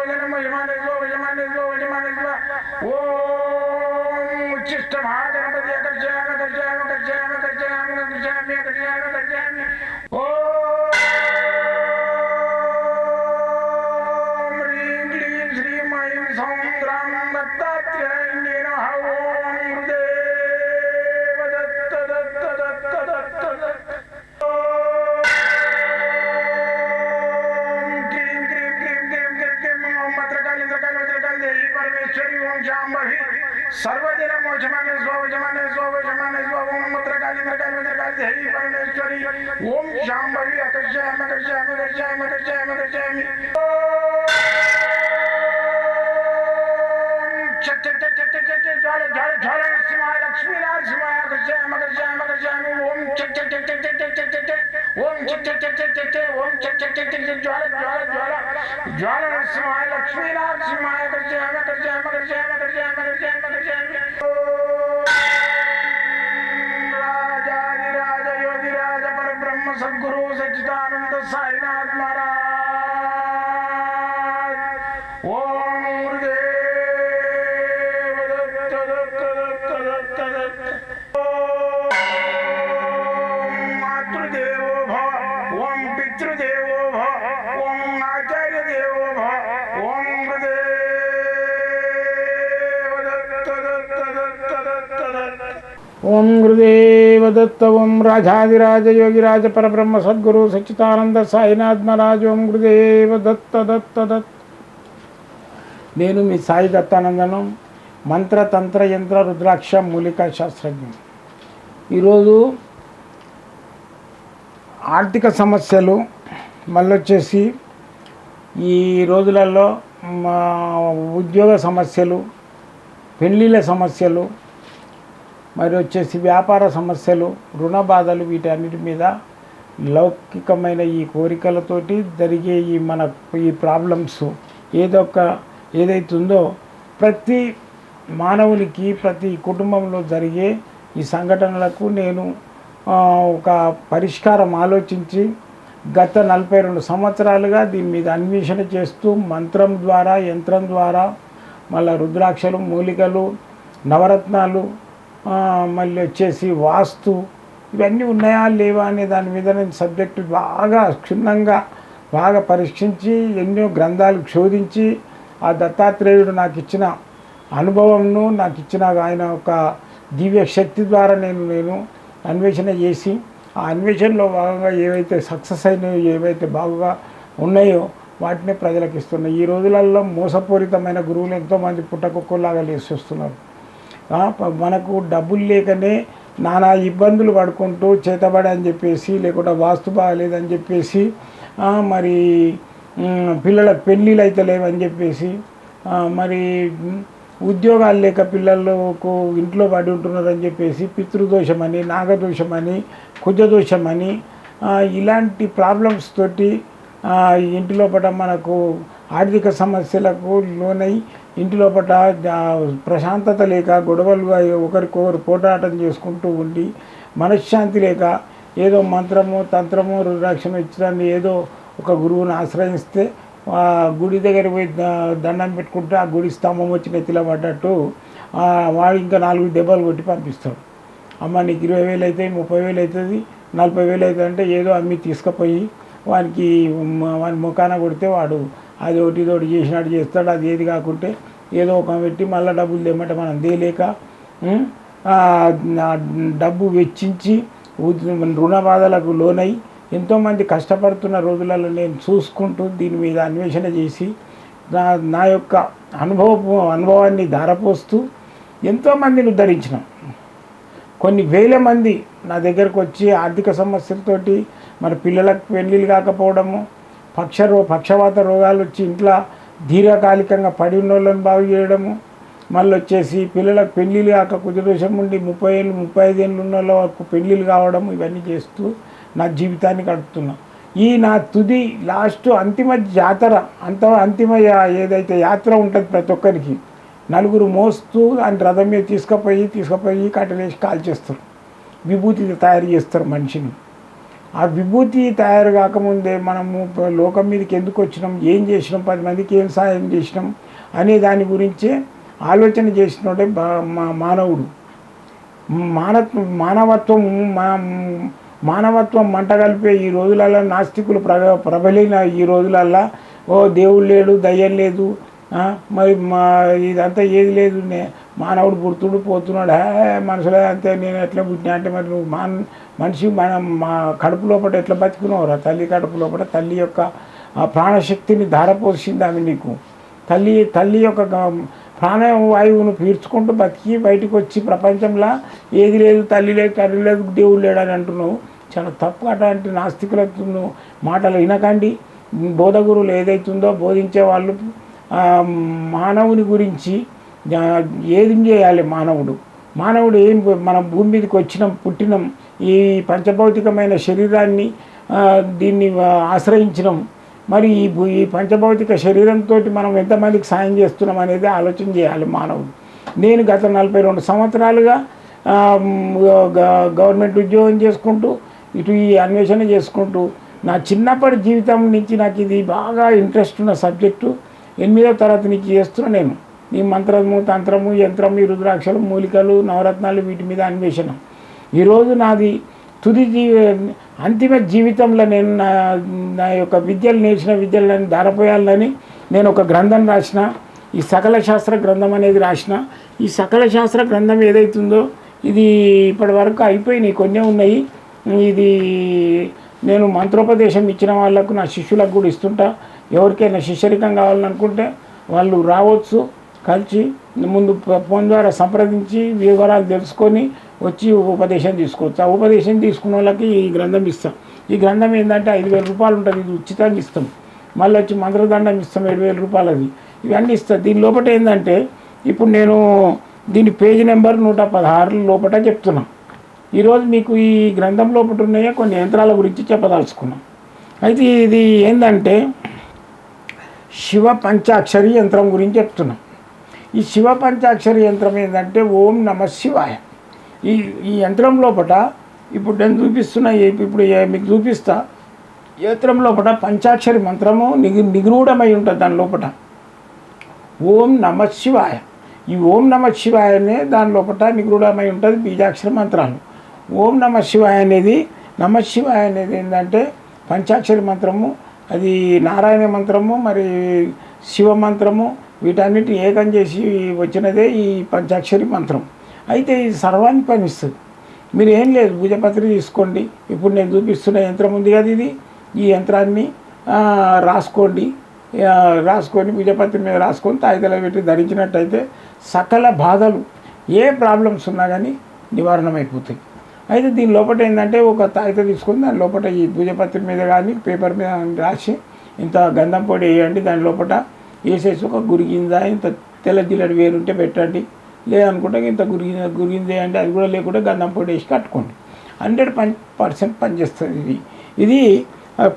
విజనమ విమానేశ్వ విజమానేశ్వ విజమానేశ్వ ఓం ఉచ్చిష్ట మహాగణపతి అకర్షయామి అకర్షయామి అకర్షయామి అకర్షయామి అకర్షయామి అకర్షయామి అకర్షయామి ఓం नमो जमाने स्वाव जमाने स्वाव जमाने स्वाव ओम मत्र काली मत्र काली मत्र काली हरि परमेश्वरी ओम शांभवी अकर्षयाम अकर्षयाम अकर्षयाम अकर्षयाम अकर्षयामि ज्वाले ज्वाले ज्वाले सिमाय लक्ष्मी लाल सिमाय अकर्षयाम अकर्षयाम अकर्षयामि ओम चक चक चक चक चक चक चक चक ओम चक चक चक चक चक चक ओम चक चक चक चक चक ज्वाले ज्वाले ज्वाला ज्वाला सिमाय लक्ष्मी लाल सिमाय अकर्षयाम ఓం గురుదేవ దత్త ఓం రాజాదిరాజ యోగిరాజ పరబ్రహ్మ సద్గురు సచ్చితానంద సాయినాథ్ మహారాజ్. ఓం గురుదేవ దత్త దత్త దత్ నేను మీ సాయి దత్తానందను మంత్ర తంత్ర యంత్ర రుద్రాక్ష మూలికా శాస్త్రజ్ఞం. ఈరోజు ఆర్థిక సమస్యలు మళ్ళొచ్చేసి ఈ రోజులలో మా ఉద్యోగ సమస్యలు పెళ్ళిళ్ళ సమస్యలు మరి వచ్చేసి వ్యాపార సమస్యలు రుణ బాధలు వీటన్నిటి మీద లౌకికమైన ఈ కోరికలతోటి జరిగే ఈ మన ఈ ప్రాబ్లమ్స్ ఏదొక ఏదైతుందో ప్రతి మానవునికి ప్రతి కుటుంబంలో జరిగే ఈ సంఘటనలకు నేను ఒక పరిష్కారం ఆలోచించి గత నలభై రెండు సంవత్సరాలుగా దీని మీద అన్వేషణ చేస్తూ మంత్రం ద్వారా యంత్రం ద్వారా మళ్ళీ రుద్రాక్షలు మూలికలు నవరత్నాలు మళ్ళీ వచ్చేసి వాస్తు ఇవన్నీ ఉన్నాయా లేవా అనే దాని మీద నేను సబ్జెక్టు బాగా క్షుణ్ణంగా బాగా పరీక్షించి ఎన్నో గ్రంథాలు శోధించి ఆ దత్తాత్రేయుడు నాకు ఇచ్చిన అనుభవంను నాకు ఇచ్చిన ఆయన ఒక దివ్య శక్తి ద్వారా నేను నేను అన్వేషణ చేసి ఆ అన్వేషణలో భాగంగా ఏవైతే సక్సెస్ అయినాయో ఏవైతే బాగా ఉన్నాయో వాటిని ప్రజలకు ఇస్తున్నాయి ఈ రోజులలో మోసపూరితమైన గురువులు ఎంతోమంది పుట్టకొక్కలాగా లేచి వస్తున్నారు. మనకు డబ్బులు లేకనే నానా ఇబ్బందులు పడుకుంటూ చేతబడి అని చెప్పేసి లేకుంటే వాస్తు బాగాలేదని చెప్పేసి మరి పిల్లల పెళ్ళిళ్ళు అయితే లేవని చెప్పేసి మరి ఉద్యోగాలు లేక పిల్లలకు ఇంట్లో పడి ఉంటున్నారని చెప్పేసి పితృదోషమని నాగదోషమని కుజదోషమని ఇలాంటి ప్రాబ్లమ్స్ తోటి ఇంటి లోపల మనకు ఆర్థిక సమస్యలకు లోనై ఇంటి లోపల ప్రశాంతత లేక గొడవలు ఒకరికొకరు పోటాటం చేసుకుంటూ ఉండి మనశ్శాంతి లేక ఏదో మంత్రము తంత్రము రక్షణ ఇచ్చడాన్ని ఏదో ఒక గురువుని ఆశ్రయిస్తే గుడి దగ్గర పోయి దండం పెట్టుకుంటే ఆ గుడి స్తంభం వచ్చి నెత్తిలో పడ్డట్టు వాడు ఇంకా నాలుగు దెబ్బలు కొట్టి పంపిస్తాడు. అమ్మ నీకు ఇరవై వేలు అవుతాయి ముప్పై వేలు అవుతుంది నలభై వేలు అవుతుంది అంటే ఏదో అమ్మి తీసుకుపోయి వానికి వాని ముఖాన కొడితే వాడు అది ఒకటి ఒకటి చేసినట్టు చేస్తాడు. అది ఏది కాకుంటే ఏదో ఒక పెట్టి మళ్ళీ డబ్బులు తెమ్మంటే మనం దేలేక డబ్బు వెచ్చించి రుణ బాధలకు లోనై ఎంతోమంది కష్టపడుతున్న రోజులలో నేను చూసుకుంటూ దీని మీద అన్వేషణ చేసి నా నా యొక్క అనుభవ అనుభవాన్ని ధారపోస్తూ ఎంతోమందిని ఉద్ధరించిన. కొన్ని వేల మంది నా దగ్గరకు వచ్చి ఆర్థిక సమస్యలతోటి మరి పిల్లలకు పెళ్ళిళ్ళు కాకపోవడము పక్ష రో పక్షవాత రోగాలు వచ్చి ఇంట్లో దీర్ఘకాలికంగా పడి ఉన్న వాళ్ళని బాగు చేయడము మళ్ళీ వచ్చేసి పిల్లలకు పెళ్ళిళ్ళు కాక కుజదోషం ఉండి ముప్పై ఏళ్ళు ముప్పై ఐదు ఏళ్ళు ఉన్న వరకు పెళ్ళిళ్ళు కావడం ఇవన్నీ చేస్తూ నా జీవితాన్ని గడుపుతున్నా. ఈ నా తుది లాస్ట్ అంతిమ జాతర అంత అంతిమ ఏదైతే యాత్ర ఉంటుంది ప్రతి ఒక్కరికి నలుగురు మోస్తూ దాని రథం మీద తీసుకుపోయి తీసుకుపోయి కట్టలేసి కాల్చేస్తారు. విభూతి తయారు చేస్తారు మనిషిని. ఆ విభూతి తయారు కాకముందే మనము లోకం మీదకి ఎందుకు వచ్చినాం? ఏం చేసినాం? పది మందికి ఏం సహాయం చేసినాం? అనే దాని గురించే ఆలోచన చేసినోడే బా- మా మానవుడు. మానత్వ మానవత్వం మా- మానవత్వం మంట కలిపే ఈ రోజులలో నాస్తికులు ప్రగ ప్రబలిన ఈ రోజులల్లో ఓ దేవుడు లేడు దయ్యం లేదు మరి మా ఇదంతా ఏది లేదు మానవుడు పుడుతుడు పోతున్నాడు హే మనుషులే అంతే నేను ఎట్లా పుట్టినా అంటే మరి నువ్వు మాన్ మనిషి మనం మా కడుపు లోపల ఎట్లా బతుకున్నావురా తల్లి కడుపు లోపల తల్లి యొక్క ఆ ప్రాణశక్తిని ధారపోసింది ఆమె నీకు. తల్లి తల్లి యొక్క ప్రాణవాయువును పీల్చుకుంటూ బతికి బయటకు వచ్చి ప్రపంచంలో ఏది లేదు తల్లి లేదు తల్లి లేదు దేవుడు లేడు అని అంటున్నావు. చాలా తప్పు అటువంటి నాస్తికులకు మాటలు వినకండి. బోధగురులు ఏదైతుందో బోధించే వాళ్ళు మానవుని గురించి ఏది చేయాలి మానవుడు? మానవుడు ఏం మనం భూమి మీదకి వచ్చినాం పుట్టినాం ఈ పంచభౌతికమైన శరీరాన్ని దీన్ని ఆశ్రయించినాం. మరి ఈ ఈ పంచభౌతిక శరీరంతో మనం ఎంతమందికి సాయం చేస్తున్నాం అనేది ఆలోచన చేయాలి మానవుడు. నేను గత నలభై రెండు సంవత్సరాలుగా గ- గవర్నమెంట్ ఉద్యోగం చేసుకుంటూ ఇటు ఈ అన్వేషణ చేసుకుంటూ నా చిన్నప్పటి జీవితం నుంచి నాకు ఇది బాగా ఇంట్రెస్ట్ ఉన్న సబ్జెక్టు ఎనిమిదో తరగతి నుంచి చేస్తున్నా నేను. ఈ మంత్రము తంత్రము యంత్రము ఈ రుద్రాక్షలు మూలికలు నవరత్నాలు వీటి మీద అన్వేషణ. ఈరోజు నాది తుది జీ అంతిమ జీవితంలో నేను నా నా యొక్క విద్యలు నేర్చిన విద్యలను ధారపోయాలని నేను ఒక గ్రంథం రాసిన. ఈ సకల శాస్త్ర గ్రంథం అనేది రాసిన. ఈ సకల శాస్త్ర గ్రంథం ఏదైతుందో ఇది ఇప్పటి వరకు అయిపోయినాయి కొన్ని ఉన్నాయి. ఇది నేను మంత్రోపదేశం ఇచ్చిన వాళ్ళకు నా శిష్యులకు కూడా ఇస్తుంటా. ఎవరికైనా శిష్యరికం కావాలనుకుంటే వాళ్ళు రావచ్చు. కలిసి ముందు ఫోన్ ద్వారా సంప్రదించి వివరాలు తెలుసుకొని వచ్చి ఉపదేశం తీసుకోవచ్చు. ఆ ఉపదేశం తీసుకున్న వాళ్ళకి ఈ గ్రంథం ఇస్తాం. ఈ గ్రంథం ఏంటంటే ఐదు వేల రూపాయలు ఉంటుంది. ఇది ఉచితంగా ఇస్తాం. మళ్ళీ వచ్చి మంత్రదండం ఇస్తాం. ఏడు వేల రూపాయలు అది. ఇవన్నీ ఇస్తాం. దీని లోపల ఏంటంటే ఇప్పుడు నేను దీని పేజీ నెంబర్ నూట పదహారు లోపల చెప్తున్నాను ఈరోజు మీకు ఈ గ్రంథం లోపల ఉన్నాయో? కొన్ని యంత్రాల గురించి చెప్పదలుచుకున్నాం. అయితే ఇది ఏంటంటే శివ పంచాక్షరి యంత్రం గురించి చెప్తున్నాం. ఈ శివ పంచాక్షరి యంత్రం ఏంటంటే ఓం నమ శివాయ. ఈ ఈ యంత్రం లోపల ఇప్పుడు నేను చూపిస్తున్న ఇప్పుడు ఏ- మీకు చూపిస్తా. యంత్రం లోపల పంచాక్షరి మంత్రము నిగు నిగూఢమై ఉంటుంది దాని లోపల ఓం నమ శివాయ. ఈ ఓం నమ శివాయనే దాని లోపల నిగూఢమై ఉంటుంది బీజాక్షర మంత్రాలు. ఓం నమ శివాయ అనేది నమ శివాయ అనేది ఏంటంటే పంచాక్షరి మంత్రము అది నారాయణ మంత్రము మరి శివ మంత్రము వీటన్నిటి ఏకం చేసి వచ్చినదే ఈ పంచాక్షరి మంత్రం. అయితే ఇది సర్వాన్ని పనిస్తుంది. మీరు ఏం లేదు భుజపత్రి తీసుకోండి. ఇప్పుడు నేను చూపిస్తున్న యంత్రం ఉంది కదా ఇది. ఈ యంత్రాన్ని రాసుకోండి. రాసుకొని భుజపత్రి మీద రాసుకొని తాయితలో పెట్టి ధరించినట్టయితే సకల బాధలు ఏ ప్రాబ్లమ్స్ ఉన్నా కానీ నివారణమైపోతాయి. అయితే దీని లోపల ఏంటంటే ఒక తాయిత తీసుకొని దాని లోపల ఈ భుజపత్రి మీద కానీ పేపర్ మీద రాసి ఇంత గంధం పొడి వేయండి. దాని లోపల వేసేసి ఒక గురిగింజ ఇంత తెల్ల జిల్లడి వేరుంటే పెట్టండి. లేదనుకుంటే ఇంత గురిగింజ గురిగింజ అంటే అది కూడా లేకుంటే గంధం పొడి వేసి కట్టుకోండి. హండ్రెడ్ పం పర్సెంట్ పనిచేస్తుంది ఇది. ఇది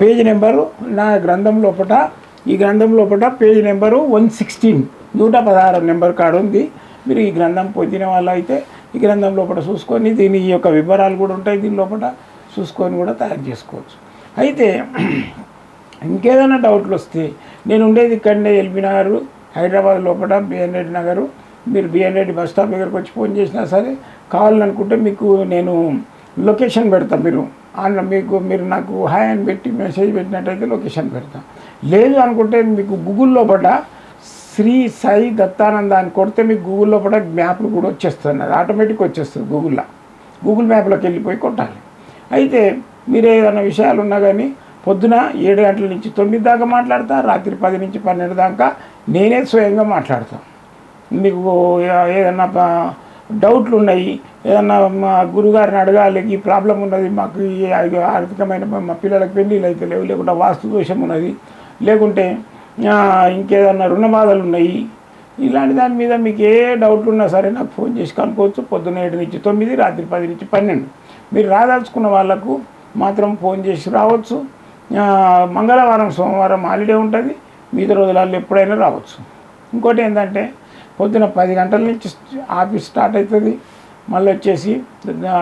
పేజ్ నెంబరు నా గ్రంథం లోపల ఈ గ్రంథం లోపల పేజ్ నెంబరు వన్ సిక్స్టీన్. నూట పదహారు నెంబర్ కాడు ఉంది. మీరు ఈ గ్రంథం పొందిన వాళ్ళు అయితే ఈ గ్రంథం లోపల చూసుకొని దీని యొక్క వివరాలు కూడా ఉంటాయి. దీని లోపల చూసుకొని కూడా తయారు చేసుకోవచ్చు. అయితే ఇంకేదైనా డౌట్లు వస్తే నేను ఉండేది ఇక్కడనే ఎల్బీ నగర్ హైదరాబాద్ లోపల బిఎన్ రెడ్డి నగరు. మీరు బిఎన్ రెడ్డి బస్ స్టాప్ దగ్గరకు వచ్చి ఫోన్ చేసినా సరే కావాలనుకుంటే మీకు నేను లొకేషన్ పెడతా మీరు. అందులో మీకు మీరు నాకు హాయ్ అని పెట్టి మెసేజ్ పెట్టినట్టయితే లొకేషన్ పెడతా. లేదు అనుకుంటే మీకు గూగుల్లో పట శ్రీ సాయి దత్తానంద అని కొడితే మీకు గూగుల్లో పట మ్యాప్లు కూడా వచ్చేస్తుంది అది ఆటోమేటిక్ వచ్చేస్తుంది గూగుల్లో. గూగుల్ మ్యాప్లోకి వెళ్ళిపోయి కొట్టాలి. అయితే మీరు ఏదైనా విషయాలు ఉన్నా కానీ పొద్దున ఏడు గంటల నుంచి తొమ్మిది దాకా మాట్లాడతా రాత్రి పది నుంచి పన్నెండు దాకా నేనే స్వయంగా మాట్లాడతాను మీకు ఏదన్నా డౌట్లు ఉన్నాయి ఏదన్నా మా గురుగారిని అడగాలి ఈ ప్రాబ్లం ఉన్నది మాకు ఆర్థికమైన మా పిల్లలకి పెళ్ళిళ్ళు అయితే లేవు లేకుంటే వాస్తు దోషం ఉన్నది లేకుంటే ఇంకేదన్నా రుణ బాధలు ఉన్నాయి ఇలాంటి దాని మీద మీకు ఏ డౌట్లు ఉన్నా సరే నాకు ఫోన్ చేసి కనుక్కోవచ్చు. పొద్దున్న ఏడు నుంచి తొమ్మిది రాత్రి పది నుంచి పన్నెండు. మీరు రాదలుచుకున్న వాళ్ళకు మాత్రం ఫోన్ చేసి రావచ్చు. మంగళవారం సోమవారం హాలిడే ఉంటుంది. మిగతా రోజులలో ఎప్పుడైనా రావచ్చు. ఇంకోటి ఏంటంటే పొద్దున పది గంటల నుంచి ఆఫీస్ స్టార్ట్ అవుతుంది. మళ్ళీ వచ్చేసి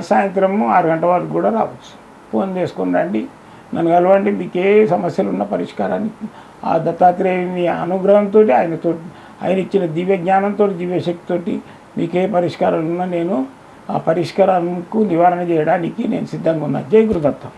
సాయంత్రము ఆరు గంటల వరకు కూడా రావచ్చు. ఫోన్ చేసుకుని రండి. నన్ను కలవండి. మీకు ఏ సమస్యలు ఉన్న పరిష్కారానికి ఆ దత్తాత్రేయుని అనుగ్రహంతో ఆయనతో ఆయన ఇచ్చిన దివ్య జ్ఞానంతో దివ్య శక్తితోటి మీకు ఏ పరిష్కారాలు ఉన్నా నేను ఆ పరిష్కారంకు నివారణ చేయడానికి నేను సిద్ధంగా ఉన్నా. జై గురుదత్తం.